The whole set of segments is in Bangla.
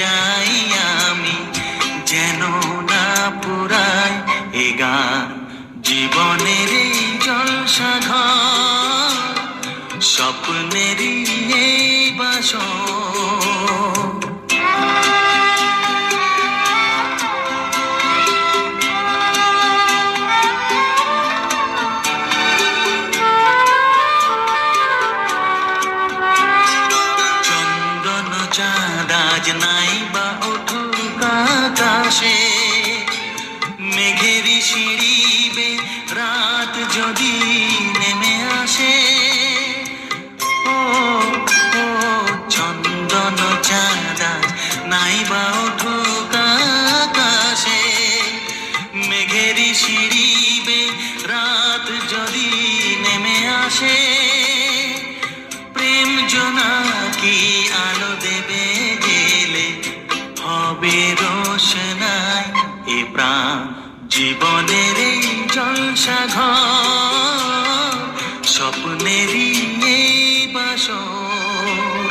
যাই আমি যেন না পুরাই এ গান। জীবনের এই জলসা ঘর স্বপ্নেরই এই বাস চাঁদাজ নাই বা উঠুক আকাশে। মেঘের সিঁড়িবে রাত যদি নেমে আসে। ও ও, চন্দন চাঁদাজ নাই বা উঠুক আকাশে। মেঘের সিঁড়িবে রাত যদি নেমে আসে। প্রেম জোনাকি আলো জীবনের এই জলসা ঘর স্বপ্নেরই এই বাসর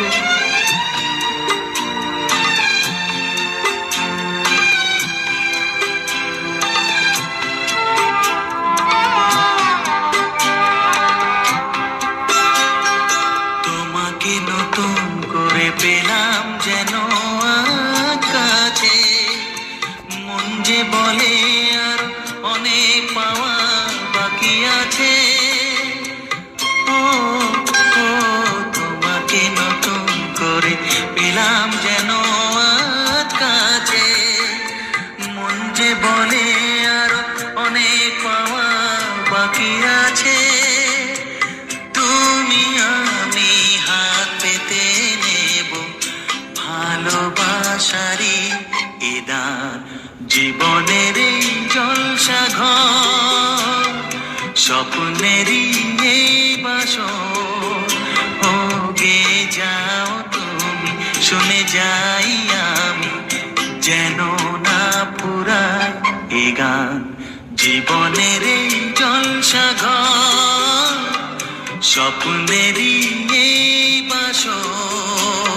আছে। ও তোমাকে নতুন করে পেলাম যেন কাছে। মন যে আর অনেক পাওয়া বাকি আছে। তুমি আমি হাত পেতে নেব ভালোবাসারি এদার জীবনের এই জলসা ঘর। স্বপ্নেরই এই বাস ও গে যাও তুমি, শুনে যাই আমি, যেন না পুরাই এ গান জীবনের এই জলসা ঘর স্বপ্নেরই এই বাসর।